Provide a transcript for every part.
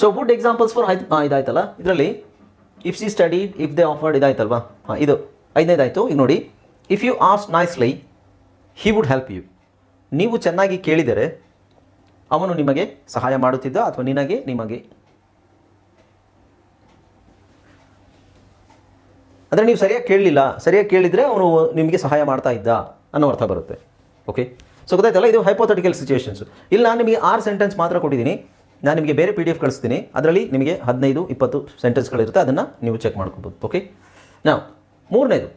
So good examples for ಆಯ್ತು ಇದಾಯ್ತಲ್ಲ? ಇದರಲ್ಲಿ if she study if they offered ಇದಾಯ್ತಲ್ವಾ? ಹಾಂ, ಇದು ಐದನೇದಾಯಿತು. ಈಗ ನೋಡಿ if you ask nicely he would help you ನೀವು ಚೆನ್ನಾಗಿ ಕೇಳಿದರೆ, ಅವನು ನಿಮಗೆ ಸಹಾಯ ಮಾಡುತ್ತಿದ್ದ ಅಥವಾ ನಿನಗೆ ನಿಮಗೆ? ಅಂದರೆ ನೀವು ಸರಿಯಾಗಿ ಕೇಳಲಿಲ್ಲ. ಸರಿಯಾಗಿ ಕೇಳಿದರೆ ಅವನು ನಿಮಗೆ ಸಹಾಯ ಮಾಡ್ತಾ ಇದ್ದ ಅನ್ನೋ ಅರ್ಥ ಬರುತ್ತೆ. ಓಕೆ ಸೊ ಗೊತ್ತಾಯ್ತಲ್ಲ? ಇದು ಹೈಪೋಥೆಟಿಕಲ್ ಸಿಚುವೇಷನ್ಸು ಇಲ್ಲಿ ನಾನು ನಿಮಗೆ ಆರು ಸೆಂಟೆನ್ಸ್ ಮಾತ್ರ ಕೊಟ್ಟಿದ್ದೀನಿ. ನಾನು ನಿಮಗೆ ಬೇರೆ ಪಿ ಡಿ ಎಫ್ ಕಳಿಸ್ತೀನಿ. ಅದರಲ್ಲಿ ನಿಮಗೆ ಹದಿನೈದು, ಇಪ್ಪತ್ತು ಸೆಂಟೆನ್ಸ್ಗಳಿರುತ್ತೆ ಅದನ್ನು ನೀವು ಚೆಕ್ ಮಾಡ್ಕೋಬೋದು ಓಕೆ ನಾವು ಮೂರನೇದು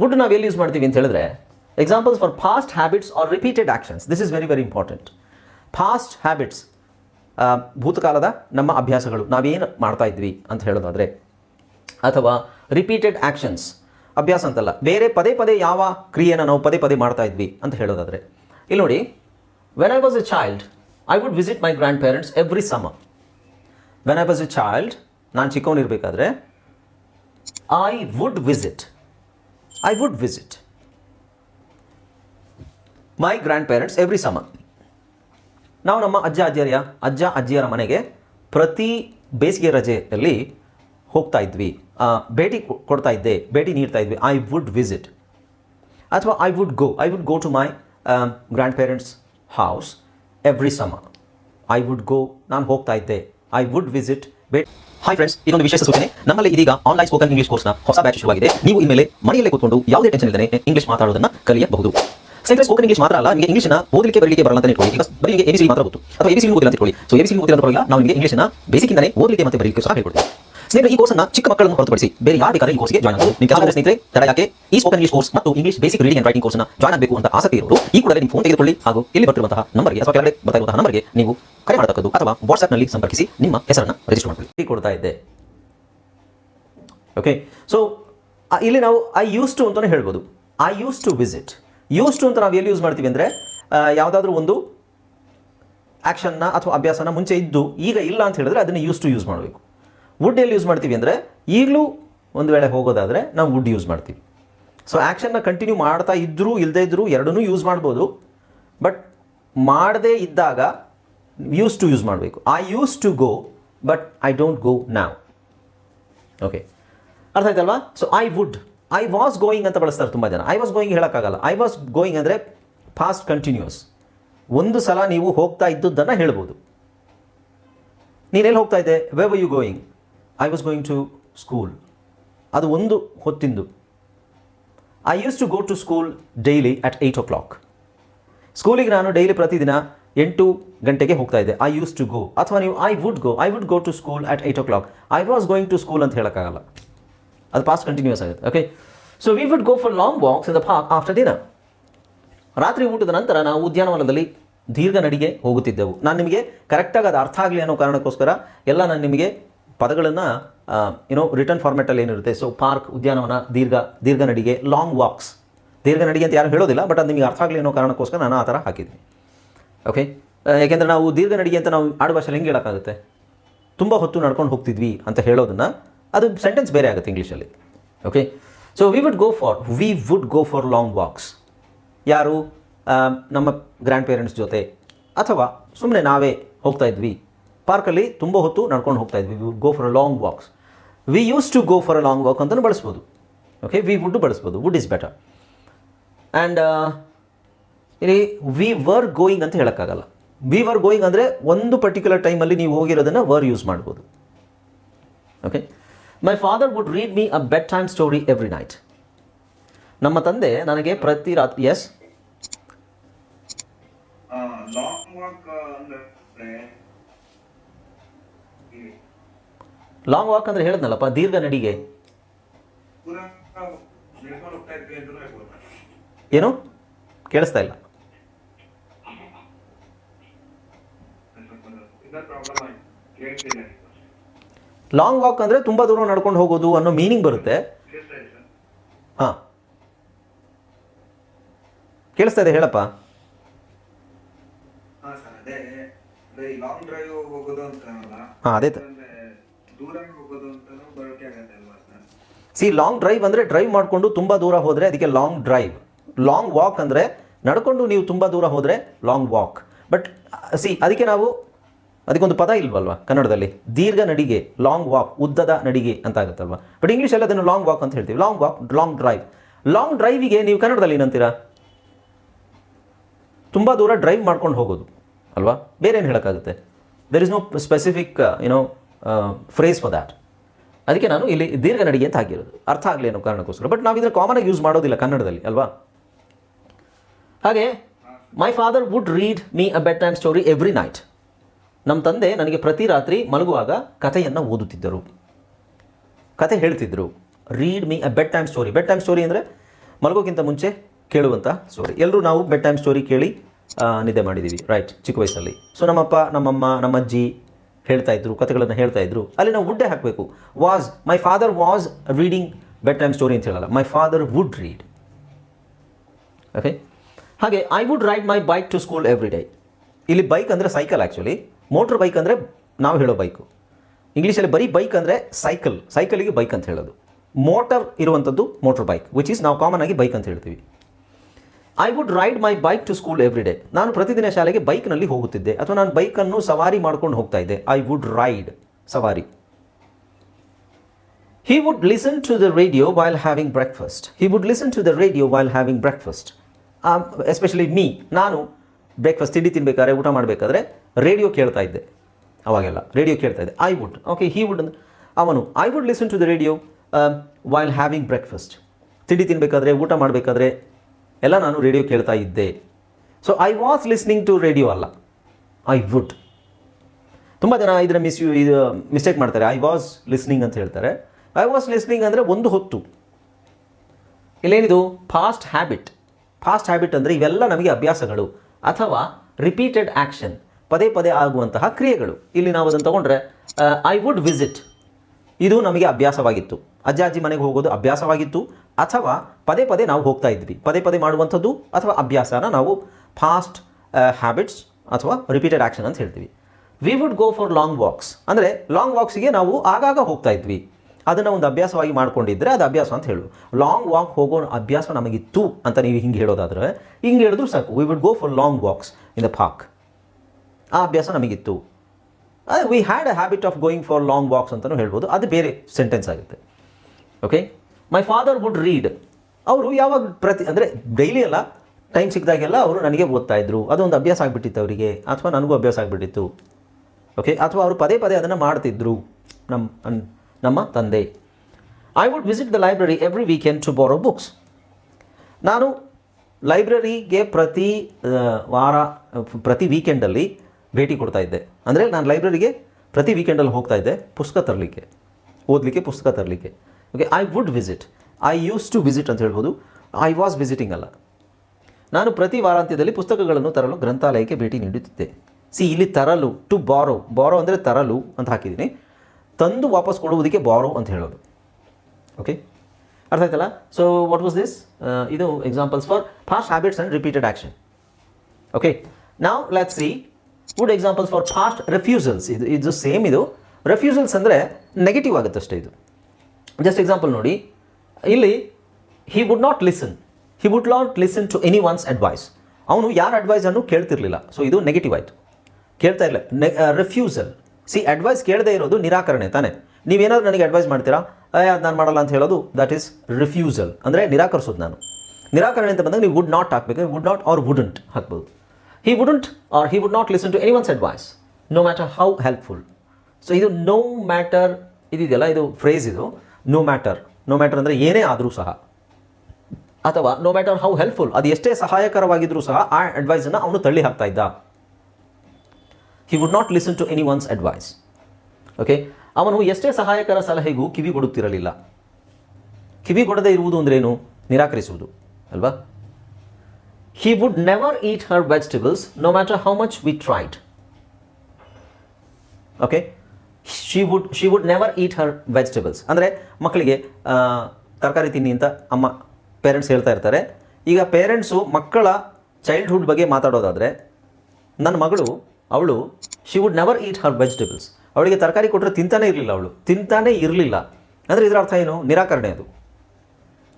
ವುಡ್ ನಾವು ಎಲ್ಲಿ ಯೂಸ್ ಮಾಡ್ತೀವಿ ಅಂತ ಹೇಳಿದ್ರೆ examples for past habits are repeated actions this is very very important past habits ಭೂತಕಾಲದ ನಮ್ಮ ಅಭ್ಯಾಸಗಳು. ನಾವೇನು ಮಾಡ್ತಾ ಇದ್ವಿ ಅಂತ ಹೇಳೋದಾದರೆ, ಅಥವಾ ರಿಪೀಟೆಡ್ ಆ್ಯಕ್ಷನ್ಸ್ ಅಭ್ಯಾಸ ಅಂತಲ್ಲ, ಬೇರೆ ಪದೇ ಪದೇ ಯಾವ ಕ್ರಿಯೆನ ನಾವು ಪದೇ ಪದೇ ಮಾಡ್ತಾ ಇದ್ವಿ ಅಂತ ಹೇಳೋದಾದರೆ, ಇಲ್ಲಿ ನೋಡಿ when I was a child I would visit my grandparents every summer when I was a child ನಾನು ಚಿಕ್ಕವನಿರಬೇಕಾದ್ರೆ I would visit I would visit my grandparents every summer ನಾವು ನಮ್ಮ ಅಜ್ಜ ಅಜ್ಜಿಯರ್ಯ ಅಜ್ಜ, ಅಜ್ಜಿಯರ ಮನೆಗೆ ಪ್ರತಿ ಬೇಸಿಗೆ ರಜೆಯಲ್ಲಿ ಹೋಗ್ತಾ ಇದ್ವಿ. ಭೇಟಿ ಕೊಡ್ತಾ ಇದ್ದೆ, ಭೇಟಿ ನೀಡ್ತಾ ಇದ್ವಿ. ಐ ವುಡ್ ವಿಸಿಟ್ ಅಥವಾ I would go I would go to my grandparents house every summer I would go ನಾನು ಹೋಗ್ತಾ ಇದ್ದೆ. ಐ ವುಡ್ ವಿಸಿಟ್ ಬೇಟ್ ಹಾಯ್ ಫ್ರೆಂಡ್ಸ್ ಇದೊಂದು ವಿಶೇಷ ಸೂಚನೆ. ನಮ್ಮಲ್ಲಿ ಇದೀಗ ಆನ್ಲೈನ್ ಸ್ಪೋಕನ್ ಇಂಗ್ಲಿಷ್ ಕೋರ್ಸ್ನ ಹೊಸ ಬ್ಯಾಚ್ ಶುರುವಾಗಿದೆ. ನೀವು ಇನ್ಮೇಲೆ ಮನೆಯಲ್ಲೇ ಕೂತ್ಕೊಂಡು ಯಾವುದೇ ಟೆನ್ಷನ್ ಇಲ್ಲದೆ ಇಂಗ್ಲಿಷ್ ಮಾತಾಡೋದನ್ನ ಕಲಿಯಬಹುದು. ಸ್ನೇಹಿತರೆ ಸ್ಪೋಕನ್ ಇಂಗ್ಲಿಷ್ ಮಾತ್ರ ಅಲ್ಲ, ನಿಮಗೆ ಇಂಗ್ಲಿಷ್ನ ಓದಲಿಕ್ಕೆ, ಬರಲಿಕ್ಕೆ ಬರಲ್ಲ ಅಂತ ಇಟ್ಕೊಳ್ಳಿ. ಬರೀ ನಿಮಗೆ ಎಬಿಸಿ ಮಾತ್ರ ಗೊತ್ತು. ಅಥವಾ ಎಬಿಸಿ ಓದಿಲ್ಲ ಅಂತ ಇಟ್ಕೊಳ್ಳಿ. ಸೊ ಎಬಿಸಿ ಓದಿಲ್ಲ ಪರವಾಗಿಲ್ಲ ನಾವು ನಿಮಗೆ ಇಂಗ್ಲಿಷ್ನ ಬೇಸಿಕ್ಕಿಂದಲೇ ಓದಲಿಕ್ಕೆ ಮತ್ತೆ ಬರಲಿಕ್ಕೆ ಸಹ ಹೇಳ್ಕೊಡ್ತೀವಿ. ಸ್ನೇಹಿತರೆ, ಈ ಕೋರ್ಸ್ನ ಚಿಕ್ಕ ಮಕ್ಕಳನ್ನು ಹೊರತುಪಡಿಸಿ ಬೇರೆ ಯಾರು ಬೇಕಾದ್ರೆ ಈ ಕೋರ್ಸ್ಗೆ ಜಾಯ್ನ್ ಆಗಬಹುದು ನಿಮ್ಮ ಕೆಲವು ಸ್ನೇಹಿತರೆ, ತಡ ಯಾಕೆ? ಈ ಸ್ಪೋಕನ್ ಇಂಗ್ಲಿಷ್ ಕೋರ್ಸ್ ಮತ್ತು English basic reading and writing ಕೋರ್ಸ್ನ ಜಾಯ್ನ್ ಆಗಬೇಕು ಅಂತ ಆಸಕ್ತಿ ಇರೋರು, ಈ ಕೂಡಲೇ ನಿಮ್ಮ ಫೋನ್ ತೆಗೆದುಕೊಳ್ಳಿ ಹಾಗೂ ಇಲ್ಲಿ ಬರ್ತಿರುವಂತಹ ನಂಬರ್ಗೆ ಅಥವಾ ಕೆಳಗಡೆ ಬರ್ತಾ ಇರುವಂತಹ ನಂಬರ್ಗೆ ನೀವು ಕರೆ ಮಾಡತಕ್ಕದ್ದು ಅಥವಾ ವಾಟ್ಸ್ಆಪ್ನಲ್ಲಿ ಸಂಪರ್ಕಿಸಿ ನಿಮ್ಮ ಹೆಸರನ್ನು ರಿಜಿಸ್ಟರ್ ಮಾಡಿಕೊಳ್ಳಿ. ಕೊಡ್ತಾ ಇದ್ದೆ. ಓಕೆ ಸೊ ಇಲ್ಲಿ ನಾವು ಐ ಯೂಸ್ ಟು ಅಂತಲೇ ಹೇಳ್ಬೋದು. I use to visit use to ಅಂತ ನಾವು ಎಲ್ಲಿ ಯೂಸ್ ಮಾಡ್ತೀವಿ ಅಂದರೆ ಯಾವುದಾದ್ರೂ ಒಂದು ಆ್ಯಕ್ಷನ್ನ ಅಥವಾ ಅಭ್ಯಾಸನ ಮುಂಚೆ ಇದ್ದು ಈಗ ಇಲ್ಲ ಅಂತ ಹೇಳಿದ್ರೆ ಅದನ್ನು ಯೂಸ್ ಟು ಯೂಸ್ ಮಾಡಬೇಕು. ವುಡ್ ಎಲ್ಲಿ ಯೂಸ್ ಮಾಡ್ತೀವಿ ಅಂದರೆ ಈಗಲೂ ಒಂದು ವೇಳೆ ಹೋಗೋದಾದರೆ ನಾವು ವುಡ್ ಯೂಸ್ ಮಾಡ್ತೀವಿ. ಸೊ ಆ್ಯಕ್ಷನ್ನ ಕಂಟಿನ್ಯೂ ಮಾಡ್ತಾ ಇದ್ದರೂ ಇಲ್ಲದೇ ಇದ್ದರೂ ಎರಡನ್ನೂ ಯೂಸ್ ಮಾಡ್ಬೋದು. ಬಟ್ ಮಾಡದೇ ಇದ್ದಾಗ ಯೂಸ್ ಟು ಯೂಸ್ ಮಾಡಬೇಕು. I use to go but I don't go now okay ಅರ್ಥ ಆಯ್ತಲ್ವಾ? So I would I was going ಅಂತ ಬಳಸ್ತಾರೆ ತುಂಬ ಜನ. ಐ ವಾಸ್ ಗೋಯಿಂಗ್ ಹೇಳೋಕ್ಕಾಗಲ್ಲ. ಐ ವಾಸ್ ಗೋಯಿಂಗ್ ಅಂದರೆ ಫಾಸ್ಟ್ ಕಂಟಿನ್ಯೂಸ್ ಒಂದು ಸಲ ನೀವು ಹೋಗ್ತಾ ಇದ್ದದ್ದನ್ನು ಹೇಳ್ಬೋದು. ನೀನೆಲ್ಲಿ ಹೋಗ್ತಾ ಇದ್ದೆ? ವೆ were you going I was going to school ಅದು ಒಂದು ಹೊತ್ತಿಂದು. I use to go to school daily at eight o'clock ಸ್ಕೂಲಿಗೆ ನಾನು ಡೈಲಿ ಪ್ರತಿದಿನ ಎಂಟು ಗಂಟೆಗೆ ಹೋಗ್ತಾ ಇದ್ದೆ. ಐ ಯೂಸ್ ಟು ಗೋ ಅಥವಾ ನೀವು I would go I would go to school at eight o'clock I was going to school ಅಂತ ಹೇಳೋಕ್ಕಾಗಲ್ಲ. ಅದು ಪಾಸ್ಟ್ ಕಂಟಿನ್ಯೂಸ್ ಆಗುತ್ತೆ okay so we would go for long walks in the park after dinner ರಾತ್ರಿ ಊಟದ ನಂತರ ನಾವು ಉದ್ಯಾನವನದಲ್ಲಿ ದೀರ್ಘ ನಡಿಗೆ ಹೋಗುತ್ತಿದ್ದೆವು. ನಾನು ನಿಮಗೆ ಕರೆಕ್ಟಾಗಿ ಅದು ಅರ್ಥ ಆಗಲಿ ಅನ್ನೋ ಕಾರಣಕ್ಕೋಸ್ಕರ ಎಲ್ಲ ನಾನು ನಿಮಗೆ ಪದಗಳನ್ನು ಏನೋ ರಿಟರ್ನ್ ಫಾರ್ಮೆಟಲ್ಲಿ ಏನಿರುತ್ತೆ ಸೊ ಪಾರ್ಕ್ ಉದ್ಯಾನವನ ದೀರ್ಘ ದೀರ್ಘ ನಡಿಗೆ ಲಾಂಗ್ ವಾಕ್ಸ್ ದೀರ್ಘ ನಡಿಗೆ ಅಂತ ಯಾರು ಹೇಳೋದಿಲ್ಲ ಬಟ್ ಅದು ನಿಮಗೆ ಅರ್ಥ ಆಗಲಿ ಅನ್ನೋ ಕಾರಣಕ್ಕೋಸ್ಕರ ನಾನು ಆ ಥರ ಹಾಕಿದ್ದೀನಿ ಓಕೆ ಯಾಕೆಂದರೆ ನಾವು ದೀರ್ಘ ನಡಿಗೆ ಅಂತ ನಾವು ಆಡುಭಾಷೆಯಲ್ಲಿ ಹೆಂಗೆ ಹೇಳೋಕ್ಕಾಗುತ್ತೆ? ತುಂಬ ಹೊತ್ತು ನಡ್ಕೊಂಡು ಹೋಗ್ತಿದ್ವಿ ಅಂತ ಹೇಳೋದನ್ನು ಅದು ಸೆಂಟೆನ್ಸ್ ಬೇರೆ ಆಗುತ್ತೆ ಇಂಗ್ಲೀಷಲ್ಲಿ okay so we would go for we would go for long walks ಯಾರು? ನಮ್ಮ ಗ್ರ್ಯಾಂಡ್ ಪೇರೆಂಟ್ಸ್ ಜೊತೆ. ಅಥವಾ ಸುಮ್ಮನೆ ನಾವೇ ಹೋಗ್ತಾ ಇದ್ವಿ. ಪಾರ್ಕಲ್ಲಿ ತುಂಬ ಹೊತ್ತು ನಡ್ಕೊಂಡು ಹೋಗ್ತಾ ಇದ್ವಿ. We would go for a long walks we use to go for a long walk ಅಂತಲೂ ಬಳಸ್ಬೋದು. ಓಕೆ ವಿ ವುಡ್ ಬಳಸ್ಬೋದು. ವುಡ್ ಇಸ್ ಬೆಟರ್ ಆ್ಯಂಡ್ ಇಲ್ಲಿ ವಿ ವರ್ ಗೋಯಿಂಗ್ ಅಂತ ಹೇಳೋಕ್ಕಾಗಲ್ಲ. ವಿ ವರ್ ಗೋಯಿಂಗ್ ಅಂದರೆ ಒಂದು ಪರ್ಟಿಕ್ಯುಲರ್ ಟೈಮಲ್ಲಿ ನೀವು ಹೋಗಿರೋದನ್ನು ವರ್ ಯೂಸ್ ಮಾಡ್ಬೋದು. Okay my father would read me a bedtime story every night ನಮ್ಮ ತಂದೆ ನನಗೆ ಪ್ರತಿ ರಾತ್ರಿ ಎಸ್ ಲಾಂಗ್ ವಾಕ್ ಅಂದ್ರೆ ಹೇಳಿದ್ನಲ್ಲಪ್ಪ ದೀರ್ಘ ನಡಿಗೆ. ಏನು? ಕೇಳಿಸ್ತಾ ಇಲ್ಲ. ಪ್ರಾಬ್ಲಮ್ ಲಾಂಗ್ ವಾಕ್ ಅಂದರೆ ತುಂಬ ದೂರ ನಡ್ಕೊಂಡು ಹೋಗೋದು ಅನ್ನೋ ಮೀನಿಂಗ್ ಬರುತ್ತೆ. ಹಾಂ. ಕೇಳಿಸ್ತಾ ಇದೆ ಹೇಳಪ್ಪ. ಹಾ ಅದೇ. ಸಿ ಲಾಂಗ್ ಡ್ರೈವ್ ಅಂದರೆ ಡ್ರೈವ್ ಮಾಡಿಕೊಂಡು ತುಂಬ ದೂರ ಹೋದರೆ ಅದಕ್ಕೆ ಲಾಂಗ್ ಡ್ರೈವ್ ಲಾಂಗ್ ವಾಕ್ ಅಂದರೆ ನಡ್ಕೊಂಡು ನೀವು ತುಂಬ ದೂರ ಹೋದರೆ ಲಾಂಗ್ ವಾಕ್ ಬಟ್ ಸಿ ಅದಕ್ಕೆ ನಾವು ಅದಕ್ಕೊಂದು ಪದ ಇಲ್ವಲ್ವಾ ಕನ್ನಡದಲ್ಲಿ? ದೀರ್ಘ ನಡಿಗೆ ಲಾಂಗ್ ವಾಕ್ ಉದ್ದದ ನಡಿಗೆ ಅಂತ ಆಗುತ್ತಲ್ವಾ? ಬಟ್ ಇಂಗ್ಲೀಷಲ್ಲಿ ಅದನ್ನು ಲಾಂಗ್ ವಾಕ್ ಅಂತ ಹೇಳ್ತೀವಿ. Long walk long drive long ಡ್ರೈವಿಗೆ ನೀವು ಕನ್ನಡದಲ್ಲಿ ಏನಂತೀರಾ? ತುಂಬ ದೂರ ಡ್ರೈವ್ ಮಾಡ್ಕೊಂಡು ಹೋಗೋದು, ಅಲ್ವಾ? ಬೇರೆ ಏನು ಹೇಳೋಕ್ಕಾಗುತ್ತೆ? ದೆರ್ ಇಸ್ ನೋ ಸ್ಪೆಸಿಫಿಕ್ ಏನೋ ಫ್ರೇಸ್ ಫಾರ್ ದ್ಯಾಟ್ ಅದಕ್ಕೆ ನಾನು ಇಲ್ಲಿ ದೀರ್ಘ ನಡಿಗೆ ಅಂತ ಹಾಕಿರೋದು. ಅರ್ಥ ಆಗಲಿ ಅನ್ನೋ ಕಾರಣಕ್ಕೋಸ್ಕರ. ಬಟ್ ನಾವು ಇದನ್ನು ಕಾಮನ್ ಆಗಿ ಯೂಸ್ ಮಾಡೋದಿಲ್ಲ ಕನ್ನಡದಲ್ಲಿ, ಅಲ್ವಾ? ಹಾಗೆ my father would read me a bedtime story every night ನಮ್ಮ ತಂದೆ ನನಗೆ ಪ್ರತಿ ರಾತ್ರಿ ಮಲಗುವಾಗ ಕಥೆಯನ್ನು ಓದುತ್ತಿದ್ದರು. ಕತೆ ಹೇಳ್ತಿದ್ರು. Read me a bedtime story bedtime story ಅಂದರೆ ಮಲಗೋಕ್ಕಿಂತ ಮುಂಚೆ ಕೇಳುವಂಥ ಸ್ಟೋರಿ ಎಲ್ಲರೂ ನಾವು ಬೆಡ್ ಟೈಮ್ ಸ್ಟೋರಿ ಕೇಳಿ ನಿದ್ದೆ ಮಾಡಿದ್ದೀವಿ ರೈಟ್ ಚಿಕ್ಕ ವಯಸ್ಸಲ್ಲಿ. ಸೊ ನಮ್ಮಪ್ಪ, ನಮ್ಮಮ್ಮ ನಮ್ಮ ಅಜ್ಜಿ ಹೇಳ್ತಾ ಇದ್ರು, ಕಥೆಗಳನ್ನು ಹೇಳ್ತಾ ಇದ್ರು. ಅಲ್ಲಿ ನಾವು ವುಡ್ಡೇ ಹಾಕಬೇಕು. Was my father was reading bedtime story ಅಂತ ಹೇಳಲ್ಲ. My father would read okay ಹಾಗೆ I would ride my bike to school every day ಇಲ್ಲಿ ಬೈಕ್ ಅಂದರೆ ಸೈಕಲ್ ಆ್ಯಕ್ಚುಲಿ ಮೋಟ್ರ್ ಬೈಕ್ ಅಂದರೆ ನಾವು ಹೇಳೋ ಬೈಕು. ಇಂಗ್ಲೀಷಲ್ಲಿ ಬರೀ ಬೈಕ್ ಅಂದರೆ ಸೈಕಲ್, ಸೈಕಲಿಗೆ ಬೈಕ್ ಅಂತ ಹೇಳೋದು. ಮೋಟರ್ ಇರುವಂಥದ್ದು ಮೋಟ್ರ್ ಬೈಕ್ ವಿಚ್ ಈಸ್ ನಾವು ಕಾಮನ್ ಆಗಿ ಬೈಕ್ ಅಂತ ಹೇಳ್ತೀವಿ. I would ride my bike to school every day ನಾನು ಪ್ರತಿದಿನ ಶಾಲೆಗೆ ಬೈಕ್ನಲ್ಲಿ ಹೋಗುತ್ತಿದ್ದೆ. ಅಥವಾ ನಾನು ಬೈಕನ್ನು ಸವಾರಿ ಮಾಡ್ಕೊಂಡು ಹೋಗ್ತಾ ಇದ್ದೆ. ಐ ವುಡ್ ರೈಡ್ ಸವಾರಿ. He would listen to the radio while having breakfast He would listen to the radio while having breakfast especially me ನಾನು ಬ್ರೇಕ್ಫಾಸ್ಟ್ ತಿಂಡಿ ತಿನ್ಬೇಕಾದ್ರೆ, ಊಟ ಮಾಡಬೇಕಾದ್ರೆ ರೇಡಿಯೋ ಕೇಳ್ತಾ ಇದ್ದೆ. ಅವಾಗೆಲ್ಲ ರೇಡಿಯೋ ಕೇಳ್ತಾ ಇದ್ದೆ. I would okay he would ಅವನು I would listen to the radio while having breakfast ತಿಂಡಿ ತಿನ್ಬೇಕಾದ್ರೆ, ಊಟ ಮಾಡಬೇಕಾದ್ರೆ ಎಲ್ಲ ನಾನು ರೇಡಿಯೋ ಕೇಳ್ತಾ ಇದ್ದೆ. So I was listening to radio ಅಲ್ಲ. ಐ ವುಡ್ ತುಂಬ ಜನ ಇದನ್ನ ಮಿಸ್ ಯು ಇದು ಮಿಸ್ಟೇಕ್ ಮಾಡ್ತಾರೆ. ಐ ವಾಸ್ ಲಿಸ್ನಿಂಗ್ ಅಂತ ಹೇಳ್ತಾರೆ. ಐ ವಾಸ್ ಲಿಸ್ನಿಂಗ್ ಅಂದರೆ ಒಂದು ಹೊತ್ತು. ಇಲ್ಲೇನಿದು? ಫಾಸ್ಟ್ ಹ್ಯಾಬಿಟ್ ಫಾಸ್ಟ್ ಹ್ಯಾಬಿಟ್ ಅಂದರೆ ಇವೆಲ್ಲ ನಮಗೆ ಅಭ್ಯಾಸಗಳು. ಅಥವಾ ರಿಪೀಟೆಡ್ ಆ್ಯಕ್ಷನ್ ಪದೇ ಪದೇ ಆಗುವಂತಹ ಕ್ರಿಯೆಗಳು. ಇಲ್ಲಿ ನಾವು ಅದನ್ನು ತಗೊಂಡ್ರೆ ಐ ವುಡ್ ವಿಸಿಟ್ ಇದು ನಮಗೆ ಅಭ್ಯಾಸವಾಗಿತ್ತು. ಅಜ್ಜ ಅಜ್ಜಿ ಮನೆಗೆ ಹೋಗೋದು ಅಭ್ಯಾಸವಾಗಿತ್ತು. ಅಥವಾ ಪದೇ ಪದೇ ನಾವು ಹೋಗ್ತಾ ಇದ್ವಿ. ಪದೇ ಪದೇ ಮಾಡುವಂಥದ್ದು ಅಥವಾ ಅಭ್ಯಾಸನ ನಾವು ಫಾಸ್ಟ್ ಹ್ಯಾಬಿಟ್ಸ್ ಅಥವಾ ರಿಪೀಟೆಡ್ ಆ್ಯಕ್ಷನ್ ಅಂತ ಹೇಳ್ತೀವಿ. We would go for long walks ಅಂದರೆ ಲಾಂಗ್ ವಾಕ್ಸ್ಗೆ ನಾವು ಆಗಾಗ ಹೋಗ್ತಾ ಇದ್ವಿ. ಅದನ್ನು ಒಂದು ಅಭ್ಯಾಸವಾಗಿ ಮಾಡ್ಕೊಂಡಿದ್ರೆ ಅದು ಅಭ್ಯಾಸ ಅಂತ ಹೇಳು. ಲಾಂಗ್ ವಾಕ್ ಹೋಗೋ ಅಭ್ಯಾಸ ನಮಗಿತ್ತು ಅಂತ ನೀವು ಹಿಂಗೆ ಹೇಳೋದಾದರೆ, ಹಿಂಗೆ ಹೇಳಿದ್ರು ಸಾಕು. We would go for long walks in the park ಆ ಅಭ್ಯಾಸ ನಮಗಿತ್ತು. We had a habit of going for long walks ಅಂತಲೂ ಹೇಳ್ಬೋದು. ಅದು ಬೇರೆ ಸೆಂಟೆನ್ಸ್ ಆಗುತ್ತೆ. Okay my father would read ಅವರು ಯಾವಾಗ ಪ್ರತಿ, ಅಂದರೆ ಡೈಲಿ ಅಲ್ಲ ಟೈಮ್ ಸಿಕ್ಕಿದಾಗೆಲ್ಲ ಅವರು ನನಗೆ ಓದ್ತಾಯಿದ್ರು ಅದೊಂದು ಅಭ್ಯಾಸ ಆಗಿಬಿಟ್ಟಿತ್ತು ಅವರಿಗೆ. ಅಥವಾ ನನಗೂ ಅಭ್ಯಾಸ ಆಗಿಬಿಟ್ಟಿತ್ತು. ಓಕೆ ಅಥವಾ ಅವರು ಪದೇ ಪದೇ ಅದನ್ನು ಮಾಡ್ತಿದ್ರು. ನಮ್ಮ ನಮ್ಮ ತಂದೆ. I would visit the library every weekend to borrow books ನಾನು ಲೈಬ್ರರಿಗೆ ಪ್ರತಿ ವಾರ, ಪ್ರತಿ ವೀಕೆಂಡಲ್ಲಿ ಭೇಟಿ ಕೊಡ್ತಾ ಇದ್ದೆ. ಅಂದರೆ ನಾನು ಲೈಬ್ರರಿಗೆ ಪ್ರತಿ ವೀಕೆಂಡಲ್ಲಿ ಹೋಗ್ತಾ ಇದ್ದೆ ಪುಸ್ತಕ ತರಲಿಕ್ಕೆ, ಓದಲಿಕ್ಕೆ, ಪುಸ್ತಕ ತರಲಿಕ್ಕೆ. Okay I would visit I used to visit ಅಂತ ಹೇಳ್ಬೋದು. ಐ ವಾಸ್ ವಿಸಿಟಿಂಗ್ ಅಲ್ಲ. ನಾನು ಪ್ರತಿ ವಾರಾಂತ್ಯದಲ್ಲಿ ಪುಸ್ತಕಗಳನ್ನು ತರಲು ಗ್ರಂಥಾಲಯಕ್ಕೆ ಭೇಟಿ ನೀಡುತ್ತಿದ್ದೆ. ಸಿ ಇಲ್ಲಿ ತರಲು ಟು ಬಾರೋ ಬಾರೋ ಅಂದರೆ ತರಲು ಅಂತ ಹಾಕಿದ್ದೀನಿ. ತಂದು ವಾಪಸ್ ಕೊಡುವುದಕ್ಕೆ ಬಾರೋ ಅಂತ ಹೇಳೋದು. ಓಕೆ ಅರ್ಥ ಆಯ್ತಲ್ಲ? ಸೊ ವಾಟ್ ವಾಸ್ ದಿಸ್ ಇದು examples for past habits and repeated action okay ನಾವು let see would examples for past refusals ಇದು ಇದು ಸೇಮ್ ಇದು. ರೆಫ್ಯೂಸಲ್ಸ್ ಅಂದರೆ ನೆಗೆಟಿವ್ ಆಗುತ್ತೆ ಅಷ್ಟೇ ಇದು. ಜಸ್ಟ್ ಎಕ್ಸಾಂಪಲ್ ನೋಡಿ. ಇಲ್ಲಿ he would not listen he would not listen to anyone's advice ಅವನು ಯಾರ ಅಡ್ವೈಸನ್ನು ಕೇಳ್ತಿರ್ಲಿಲ್ಲ. ಸೊ ಇದು ನೆಗೆಟಿವ್ ಆಯಿತು. ಕೇಳ್ತಾ ಇಲ್ಲ ರೆಫ್ಯೂಸಲ್ ಸಿ ಅಡ್ವೈಸ್ ಕೇಳದೇ ಇರೋದು ನಿರಾಕರಣೆ ತಾನೇ. ನೀವೇನಾದ್ರು ನನಗೆ ಅಡ್ವೈಸ್ ಮಾಡ್ತೀರಾ? ಅದು ನಾನು ಮಾಡಲ್ಲ ಅಂತ ಹೇಳೋದು ದಟ್ ಈಸ್ ರಿಫ್ಯೂಸಲ್ ಅಂದರೆ ನಿರಾಕರಿಸೋದು ನಾನು. ನಿರಾಕರಣೆ ಅಂತ ಬಂದಾಗ ನೀವು ವುಡ್ ನಾಟ್ ಹಾಕಬೇಕು. ವುಡ್ ನಾಟ್ ಆರ್ ವುಡಂಟ್ ಹಾಕ್ಬೋದು. He wouldn't or he not listen to anyone's advice no matter how helpful so ಇದು ನೋ ಮ್ಯಾಟರ್ ಇದಿದೆಯಲ್ಲ, ಇದು ಫ್ರೇಸ್ ಇದು ನೋ ಮ್ಯಾಟರ್ ನೋ ಮ್ಯಾಟರ್ ಅಂದರೆ ಏನೇ ಆದರೂ ಸಹ. ಅಥವಾ ನೋ ಮ್ಯಾಟರ್ ಹೌ ಹೆಲ್ಪ್ಫುಲ್ ಅದು ಎಷ್ಟೇ ಸಹಾಯಕರವಾಗಿದ್ದರೂ ಸಹ ಆ ಅಡ್ವೈಸನ್ನು ಅವನು ತಳ್ಳಿ ಹಾಕ್ತಾ ಇದ್ದ. He would not listen to anyone's advice okay ಅವನು ಎಷ್ಟೇ ಸಹಾಯಕರ ಸಲಹೆಗೂ ಕಿವಿ ಕೊಡುತ್ತಿರಲಿಲ್ಲ ಕಿವಿ ಕೊಡದೇ ಇರುವುದು ಅಂದ್ರೇನು? ನಿರಾಕರಿಸುವುದು. ಅಲ್ವಾ? He would never eat her vegetables no matter how much we tried. Okay she would she would never eat her vegetables ಅಂದರೆ ಮಕ್ಕಳಿಗೆ ತರಕಾರಿ ತಿನ್ನಿ ಅಂತ ಅಮ್ಮ ಪೇರೆಂಟ್ಸ್ ಹೇಳ್ತಾ ಇರ್ತಾರೆ. ಈಗ ಪೇರೆಂಟ್ಸು ಮಕ್ಕಳ ಚೈಲ್ಡ್ಹುಡ್ ಬಗ್ಗೆ ಮಾತಾಡೋದಾದರೆ, ನನ್ನ ಮಗಳು, ಅವಳು she would never eat her vegetables ಅವಳಿಗೆ ತರಕಾರಿ ಕೊಟ್ಟರೆ ತಿಂತಾನೇ ಇರಲಿಲ್ಲ ಅವಳು. ತಿಂತಾನೇ ಇರಲಿಲ್ಲ. ಅಂದರೆ ಇದರ ಅರ್ಥ ಏನು? ನಿರಾಕರಣೆ ಅದು.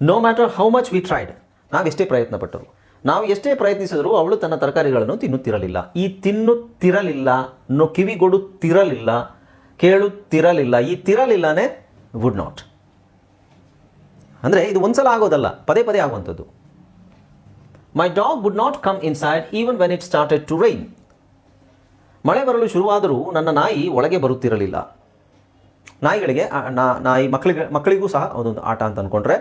No matter how much we tried ನಾವೆಷ್ಟೇ ಪ್ರಯತ್ನ ಪಟ್ಟರು ನಾವು ಎಷ್ಟೇ ಪ್ರಯತ್ನಿಸಿದರೂ ಅವಳು ತನ್ನ ತರಕಾರಿಗಳನ್ನು ತಿನ್ನುತ್ತಿರಲಿಲ್ಲ. ಈ ತಿನ್ನುತ್ತಿರಲಿಲ್ಲ, ನೋ ಕಿವಿಗೊಡುತ್ತಿರಲಿಲ್ಲ ಕೇಳುತ್ತಿರಲಿಲ್ಲ ಈ ತಿರಲಿಲ್ಲನೇ ವುಡ್ ನಾಟ್ ಅಂದರೆ ಇದು ಒಂದ್ಸಲ ಆಗೋದಲ್ಲ, ಪದೇ ಪದೇ ಆಗುವಂಥದ್ದು. My dog would not come inside even when it started to rain ಮಳೆ ಬರಲು ಶುರುವಾದರೂ ನನ್ನ ನಾಯಿ ಒಳಗೆ ಬರುತ್ತಿರಲಿಲ್ಲ. ನಾಯಿಗಳಿಗೆ ನಾಯಿ ಮಕ್ಕಳಿಗೆ, ಮಕ್ಕಳಿಗೂ ಸಹ ಅದೊಂದು ಆಟ ಅಂತ ಅಂದ್ಕೊಂಡ್ರೆ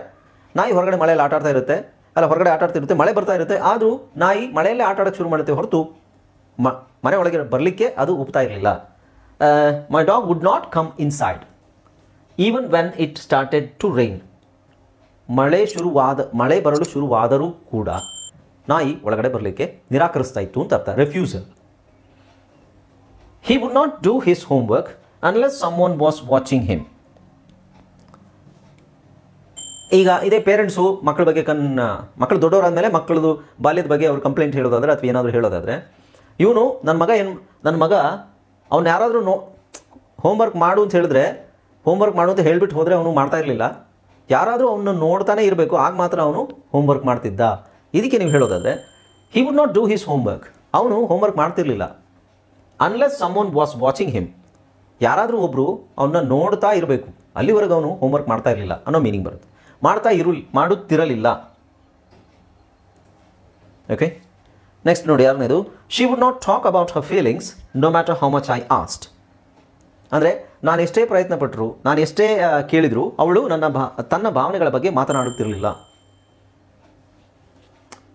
ನಾಯಿ ಹೊರಗಡೆ ಮಳೆಯಲ್ಲಿ ಆಟ ಇರುತ್ತೆ. ಅಲ್ಲ, ಹೊರಗಡೆ ಆಟ ಆಡ್ತಿರುತ್ತೆ ಮಳೆ ಬರ್ತಾ ಇರುತ್ತೆ, ಆದರೂ ನಾಯಿ ಮಳೆಯಲ್ಲೇ ಆಟ ಆಡೋಕ್ಕೆ ಶುರು ಮಾಡುತ್ತೆ ಹೊರತು ಮ, ಮನೆ ಒಳಗೆ ಬರಲಿಕ್ಕೆ ಅದು ಒಪ್ತಾ ಇರಲಿಲ್ಲ. My dog would not come inside even when it started to rain ಮಳೆ ಶುರುವಾದ, ಮಳೆ ಬರಲು ಶುರುವಾದರೂ ಕೂಡ ನಾಯಿ ಒಳಗಡೆ ಬರಲಿಕ್ಕೆ ನಿರಾಕರಿಸ್ತಾ ಇತ್ತು ಅಂತ ಅರ್ಥ refusal not do his homework unless someone was watching him. ಈಗ ಇದೇ ಪೇರೆಂಟ್ಸು ಮಕ್ಕಳ ಬಗ್ಗೆ ಕನ್ ಮಕ್ಕಳು ದೊಡ್ಡವರಾದ್ಮೇಲೆ ಮಕ್ಕಳದು ಬಾಲ್ಯದ ಬಗ್ಗೆ ಅವ್ರು ಕಂಪ್ಲೇಂಟ್ ಹೇಳೋದಾದರೆ ಅಥವಾ ಏನಾದರೂ ಹೇಳೋದಾದರೆ, ಇವನು ನನ್ನ ಮಗ ಏನು ನನ್ನ ಮಗ ಅವ್ನು ಯಾರಾದರೂ ನೋ ಹೋಮ್ವರ್ಕ್ ಮಾಡು ಅಂತ ಹೇಳಿದ್ರೆ ಹೋಮ್ವರ್ಕ್ ಮಾಡು ಅಂತ ಹೇಳಿಬಿಟ್ಟು ಹೋದರೆ ಅವನು ಮಾಡ್ತಾ ಇರಲಿಲ್ಲ. ಯಾರಾದರೂ ಅವನ್ನ ನೋಡ್ತಾನೆ ಇರಬೇಕು, ಆಗ ಮಾತ್ರ ಅವನು ಹೋಮ್ವರ್ಕ್ ಮಾಡ್ತಿದ್ದ. ಇದಕ್ಕೆ ನೀವು ಹೇಳೋದಾದರೆ he would not do his homework ಅವನು homework ಮಾಡ್ತಿರ್ಲಿಲ್ಲ. Unless someone was watching him ಯಾರಾದರೂ ಒಬ್ಬರು ಅವನ್ನ ನೋಡ್ತಾ ಇರಬೇಕು. ಅಲ್ಲಿವರೆಗೂ ಅವನು ಹೋಮ್ವರ್ಕ್ ಮಾಡ್ತಾ ಇರಲಿಲ್ಲ ಅನ್ನೋ ಮೀನಿಂಗ್ ಬರುತ್ತೆ. ಮಾಡ್ತಾ ಇರು, ಮಾಡುತ್ತಿರಲಿಲ್ಲ. ಓಕೆ ನೆಕ್ಸ್ಟ್ ನೋಡಿ ಯಾರನೇದು she would not talk about her feelings no matter how much I asked ಅಂದರೆ, ನಾನು ಎಷ್ಟೇ ಪ್ರಯತ್ನ ಪಟ್ಟರು ನಾನು ಎಷ್ಟೇ ಕೇಳಿದ್ರು, ಅವಳು ನನ್ನ ತನ್ನ ಭಾವನೆಗಳ ಬಗ್ಗೆ ಮಾತನಾಡುತ್ತಿರಲಿಲ್ಲ.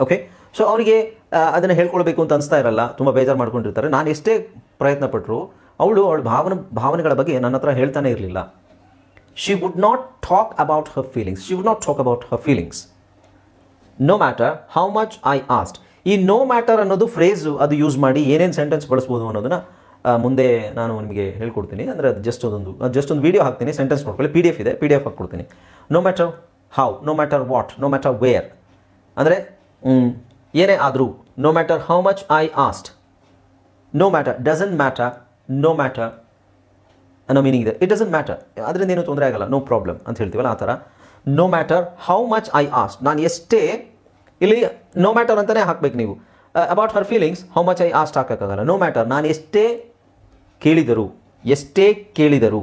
ಓಕೆ ಸೊ ಅವರಿಗೆ ಅದನ್ನು ಹೇಳ್ಕೊಳ್ಬೇಕು ಅಂತ ಅನಿಸ್ತಾ ಇರಲ್ಲ, ತುಂಬ ಬೇಜಾರು ಮಾಡ್ಕೊಂಡಿರ್ತಾರೆ. ನಾನು ಎಷ್ಟೇ ಪ್ರಯತ್ನ ಪಟ್ಟರು ಅವಳು ಅವಳ ಭಾವನೆ, ಭಾವನೆಗಳ ಬಗ್ಗೆ ನನ್ನ ಹತ್ರ ಹೇಳ್ತಾನೆ ಇರಲಿಲ್ಲ. She would not talk about her feelings she would not talk about her feelings no matter how much I asked ಈ ನೋ ಮ್ಯಾಟರ್ ಅನ್ನೋದು ಫ್ರೇಸು ಅದು ಯೂಸ್ ಮಾಡಿ ಏನೇನು ಸೆಂಟೆನ್ಸ್ ಬಳಸ್ಬೋದು ಅನ್ನೋದನ್ನು ಮುಂದೆ ನಾನು ನಿಮಗೆ ಹೇಳ್ಕೊಡ್ತೀನಿ. ಅಂದರೆ ಅದು ಜಸ್ಟ್ ಒಂದೊಂದು ಜಸ್ಟ್ ಒಂದು ವೀಡಿಯೋ ಹಾಕ್ತೀನಿ ಸೆಂಟೆನ್ಸ್ ನೋಡ್ಕೊಳ್ಳಿ. ಪಿ ಡಿ ಎಫ್ ಇದೆ P D F ಹಾಕ್ಕೊಡ್ತೀನಿ. No matter how no matter what no matter where ಅಂದರೆ ಏನೇ ಆದರೂ no matter how much I asked no matter doesn't matter no matter ಅನ್ನೋ meaning ಇದೆ. It doesn't matter ಅದರಿಂದ ಏನು ತೊಂದರೆ ಆಗಲ್ಲ. ನೋ ಪ್ರಾಬ್ಲಮ್ ಅಂತ ಹೇಳ್ತೀವಲ್ಲ ಆ ಥರ. No matter how much I asked ನಾನು ಎಷ್ಟೇ ಇಲ್ಲಿ ನೋ ಮ್ಯಾಟರ್ ಅಂತಲೇ ಹಾಕ್ಬೇಕು ನೀವು. About her feelings how much I asked ಹಾಕೋಕ್ಕಾಗಲ್ಲ. No matter ನಾನು ಎಷ್ಟೇ ಕೇಳಿದರು ಎಷ್ಟೇ ಕೇಳಿದರು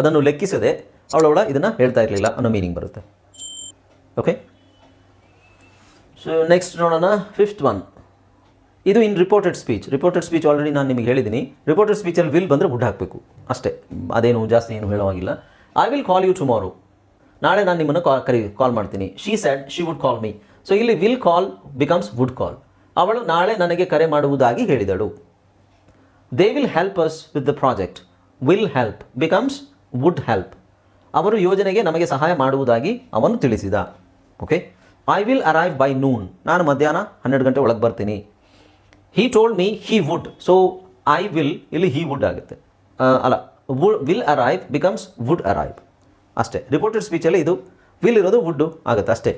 ಅದನ್ನು ಲೆಕ್ಕಿಸದೆ ಅವಳವಳ ಇದನ್ನು ಹೇಳ್ತಾ ಇರಲಿಲ್ಲ ಅನ್ನೋ ಮೀನಿಂಗ್ ಬರುತ್ತೆ. ಓಕೆ ಸೊ ನೆಕ್ಸ್ಟ್ ನೋಡೋಣ ಫಿಫ್ತ್ ಒನ್ ಇದು in reported speech reported speech already ನಾನು ನಿಮಗೆ ಹೇಳಿದ್ದೀನಿ ರಿಪೋರ್ಟೆಡ್ ಸ್ಪೀಚಲ್ಲಿ ವಿಲ್ ಬಂದರೆ ವುಡ್ ಹಾಕಬೇಕು. ಅಷ್ಟೇ. ಅದೇನು ಜಾಸ್ತಿ ಏನು ಹೇಳೋವಾಗಿಲ್ಲ I will call you tomorrow ನಾಳೆ ನಾನು ನಿಮ್ಮನ್ನು ಕಾಲ್ ಕರಿ ಕಾಲ್ ಮಾಡ್ತೀನಿ. She said she would call me so ಇಲ್ಲಿ will call becomes would call ಅವಳು ನಾಳೆ ನನಗೆ ಕರೆ ಮಾಡುವುದಾಗಿ ಹೇಳಿದಳು. They will help us with the project will help becomes would help ಅವರು ಯೋಜನೆಗೆ ನಮಗೆ ಸಹಾಯ ಮಾಡುವುದಾಗಿ ಅವನು ತಿಳಿಸಿದ. Okay I will arrive by noon ನಾನು ಮಧ್ಯಾಹ್ನ ಹನ್ನೆರಡು ಗಂಟೆ ಒಳಗೆ ಬರ್ತೀನಿ. He told me he would so I will ಇಲ್ಲಿ ಹಿ ವುಡ್ ಆಗುತ್ತೆ. ಅಲ್ಲ would will arrive becomes would arrive ಅಷ್ಟೇ. ರಿಪೋರ್ಟೆಡ್ ಸ್ಪೀಚಲ್ಲಿ ಇದು ವಿಲ್ ಇರೋದು ವುಡ್ಡು ಆಗುತ್ತೆ. ಅಷ್ಟೇ.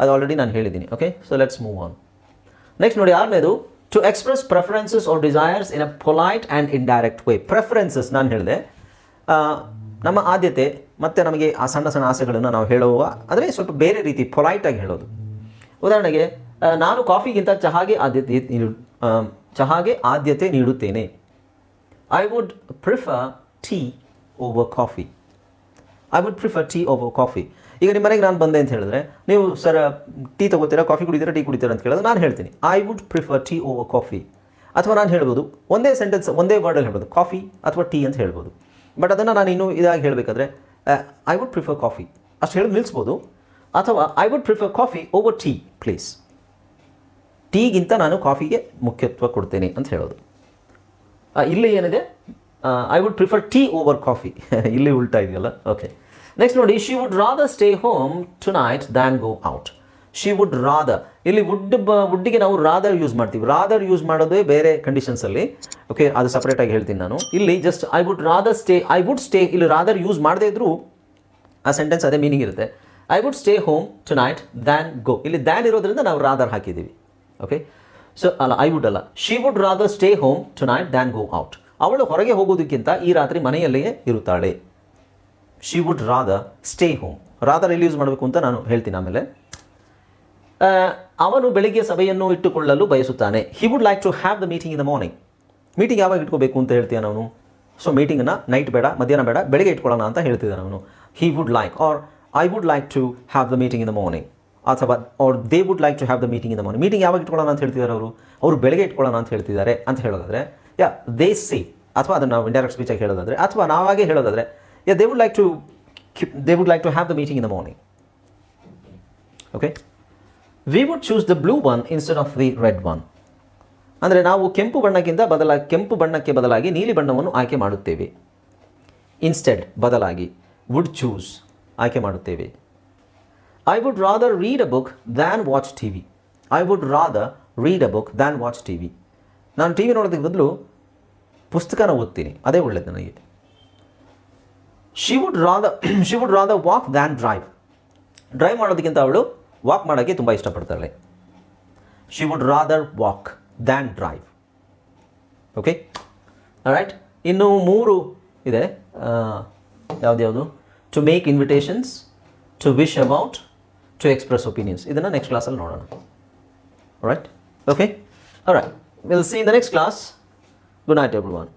ಅದು ಆಲ್ರೆಡಿ ನಾನು ಹೇಳಿದ್ದೀನಿ. Okay so let's move on next ನೋಡಿ, ಆರನೇದು to express preferences or desires in a polite and indirect way preferences ನಾನು ಹೇಳಿದೆ. ನಮ್ಮ ಆದ್ಯತೆ ಮತ್ತು ನಮಗೆ ಆ ಸಣ್ಣ ಸಣ್ಣ ಆಸೆಗಳನ್ನು ನಾವು ಹೇಳುವ ಅಂದರೆ ಸ್ವಲ್ಪ ಬೇರೆ ರೀತಿ ಪೊಲೈಟಾಗಿ ಹೇಳೋದು. ಉದಾಹರಣೆಗೆ ನಾನು ಕಾಫಿಗಿಂತ ಚಹಾಗೆ ಆದ್ಯತೆ ಚಹಾಗೆ ಆದ್ಯತೆ ನೀಡುತ್ತೇನೆ. I would prefer tea over coffee I would prefer tea over coffee ಈಗ ನಿಮ್ಮ ಮನೆಗೆ ನಾನು ಬಂದೆ ಅಂತ ಹೇಳಿದ್ರೆ, ನೀವು ಸರ್ ಟೀ ತಗೋತೀರಾ ಕಾಫಿ ಕುಡಿತೀರಾ ಟೀ ಕುಡಿತೀರಾ ಅಂತ ಕೇಳಿದ್ರೆ ನಾನು ಹೇಳ್ತೀನಿ. I would prefer tea over coffee ಅಥವಾ ನಾನು ಹೇಳ್ಬೋದು, ಒಂದೇ ಸೆಂಟೆನ್ಸ್ ಒಂದೇ ವರ್ಡಲ್ಲಿ ಹೇಳ್ಬೋದು ಕಾಫಿ ಅಥವಾ ಟೀ ಅಂತ ಹೇಳ್ಬೋದು. ಬಟ್ ಅದನ್ನು ನಾನು ಇನ್ನೂ ಇದಾಗಿ ಹೇಳಬೇಕಾದ್ರೆ ಐ ವುಡ್ ಪ್ರಿಫರ್ ಕಾಫಿ ಅಷ್ಟು ಹೇಳಿ ನಿಲ್ಲಿಸ್ಬೋದು ಅಥವಾ I would prefer coffee over tea please ಟೀಗಿಂತ ನಾನು ಕಾಫಿಗೆ ಮುಖ್ಯತ್ವ ಕೊಡ್ತೇನೆ ಅಂತ ಹೇಳೋದು. ಇಲ್ಲಿ ಏನಿದೆ? I would prefer tea over coffee ಇಲ್ಲಿ ಉಲ್ಟಾ ಇದೆಯಲ್ಲ? ಓಕೆ ನೆಕ್ಸ್ಟ್ ನೋಡಿ she would rather stay home tonight than go out she would rather ಇಲ್ಲಿ ವುಡ್ ವುಡ್ಡಿಗೆ ನಾವು ರಾದರ್ ಯೂಸ್ ಮಾಡ್ತೀವಿ. ರಾದರ್ ಯೂಸ್ ಮಾಡೋದೇ ಬೇರೆ ಕಂಡೀಷನ್ಸಲ್ಲಿ ಓಕೆ ಅದು ಸಪ್ರೇಟಾಗಿ ಹೇಳ್ತೀನಿ ನಾನು. ಇಲ್ಲಿ just I would rather stay I would stay ಇಲ್ಲಿ ರಾದರ್ ಯೂಸ್ ಮಾಡದೇ ಇದ್ರೂ ಆ ಸೆಂಟೆನ್ಸ್ ಅದೇ ಮೀನಿಂಗ್ ಇರುತ್ತೆ. I would stay home tonight than go ಇಲ್ಲಿ ದ್ಯಾನ್ ಇರೋದ್ರಿಂದ ನಾವು ರಾದರ್ ಹಾಕಿದ್ದೀವಿ. ಓಕೆ ಸೊ ಅಲ್ಲ ಐ ವುಡ್ ಅಲ್ಲ. She would rather stay home tonight than go out ಅವಳು ಹೊರಗೆ ಹೋಗೋದಕ್ಕಿಂತ ಈ ರಾತ್ರಿ ಮನೆಯಲ್ಲಿಯೇ ಇರುತ್ತಾಳೆ. She would rather stay home rather ಎಲ್ಲಿ ಯೂಸ್ ಮಾಡಬೇಕು ಅಂತ ನಾನು ಹೇಳ್ತೀನಿ ಆಮೇಲೆ. ಅವನು ಬೆಳಿಗ್ಗೆ ಸಭೆಯನ್ನು ಇಟ್ಟುಕೊಳ್ಳಲು ಬಯಸುತ್ತಾನೆ. He would like to have the meeting in the morning meeting ಯಾವಾಗ ಇಟ್ಕೋಬೇಕು ಅಂತ ಹೇಳ್ತೀಯ ಅವನು ಸೊ ಮೀಟಿಂಗನ್ನು ನೈಟ್ ಬೇಡ, ಮಧ್ಯಾಹ್ನ ಬೇಡ, ಬೆಳಿಗ್ಗೆ ಇಟ್ಕೊಳ್ಳೋಣ ಅಂತ ಹೇಳ್ತಿದ್ದಾನೆ ಅವನು. He would like or I would like to have the meeting in the morning ಅಥವಾ or they would like to have the meeting in the morning meeting ಯಾವಾಗ ಇಟ್ಕೊಳ್ಳೋಣ ಅಂತ ಹೇಳ್ತಿದ್ದಾರೆ ಅವರು? ಅವರು ಬೆಳಗ್ಗೆ ಇಟ್ಕೊಳ್ಳೋಣ ಅಂತ ಹೇಳ್ತಿದ್ದಾರೆ ಅಂತ ಹೇಳೋದಾದರೆ ಯಾ ದೇ ಸಿ ಅಥವಾ ಅದನ್ನು ನಾವು ಇಂಡೈರೆಕ್ಟ್ ಸ್ಪೀಚಾಗಿ ಹೇಳೋದಾದರೆ, ಅಥವಾ ನಾವಾಗೆ ಹೇಳೋದಾದರೆ yeah they would like to they would like to have the meeting in the morning okay we would choose the blue one instead of the red one ಅಂದರೆ ನಾವು ಕೆಂಪು ಬಣ್ಣಕ್ಕಿಂತ ಬದಲಾಗಿ ಕೆಂಪು ಬಣ್ಣಕ್ಕೆ ಬದಲಾಗಿ ನೀಲಿ ಬಣ್ಣವನ್ನು ಆಯ್ಕೆ ಮಾಡುತ್ತೇವೆ. ಇನ್ಸ್ಟೆಡ್ ಬದಲಾಗಿ ವುಡ್ ಚೂಸ್ ಆಯ್ಕೆ ಮಾಡುತ್ತೇವೆ. Rather read a book than watch T V I would rather read a book than watch T V ನಾನು ಟಿ ವಿ ನೋಡೋದಕ್ಕೆ ಬದಲು ಪುಸ್ತಕನ ಓದ್ತೀನಿ. ಅದೇ ಒಳ್ಳೇದು ನನಗೆ. She would rather she would rather walk than drive drive ಮಾಡೋದಕ್ಕಿಂತ ಅವಳು ವಾಕ್ ಮಾಡೋಕ್ಕೆ ತುಂಬ ಇಷ್ಟಪಡ್ತಾಳೆ. She would rather walk than drive okay right ಇನ್ನು ಮೂರು ಇದೆ. ಯಾವುದ್ಯಾವುದು? To make invitations to wish about to express opinions ಇದನ್ನು ನೆಕ್ಸ್ಟ್ ಕ್ಲಾಸಲ್ಲಿ ನೋಡೋಣ. Right okay right will see in the next class good night everyone